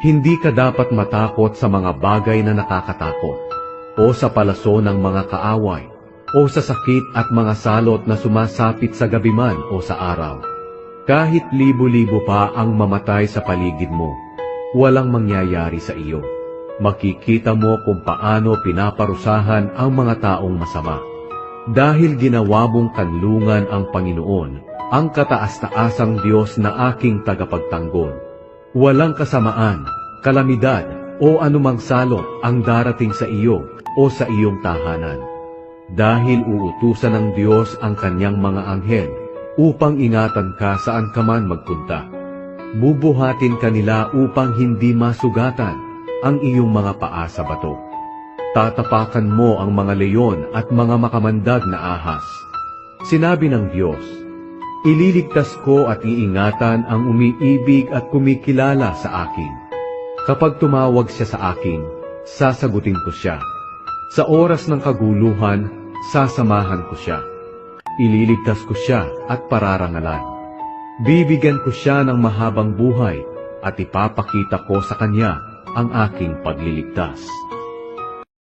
Hindi ka dapat matakot sa mga bagay na nakakatakot, o sa palaso ng mga kaaway, o sa sakit at mga salot na sumasapit sa gabi man o sa araw. Kahit libo-libo pa ang mamatay sa paligid mo, walang mangyayari sa iyo. Makikita mo kung paano pinaparusahan ang mga taong masama. Dahil ginawa mong kanlungan ang Panginoon, ang kataas-taasang Diyos na aking tagapagtanggol. Walang kasamaan, kalamidad, o anumang salot ang darating sa iyo o sa iyong tahanan. Dahil uutusan ng Diyos ang kanyang mga anghel upang ingatan ka saan ka man magpunta. Bubuhatin kanila upang hindi masugatan ang iyong mga paa sa bato. Tatapakan mo ang mga leyon at mga makamandag na ahas. Sinabi ng Diyos, Ililigtas ko at iingatan ang umiibig at kumikilala sa akin. Kapag tumawag siya sa akin, sasagutin ko siya. Sa oras ng kaguluhan, sasamahan ko siya. Ililigtas ko siya at pararangalan. Bibigyan ko siya ng mahabang buhay at ipapakita ko sa kanya ang aking pagliligtas.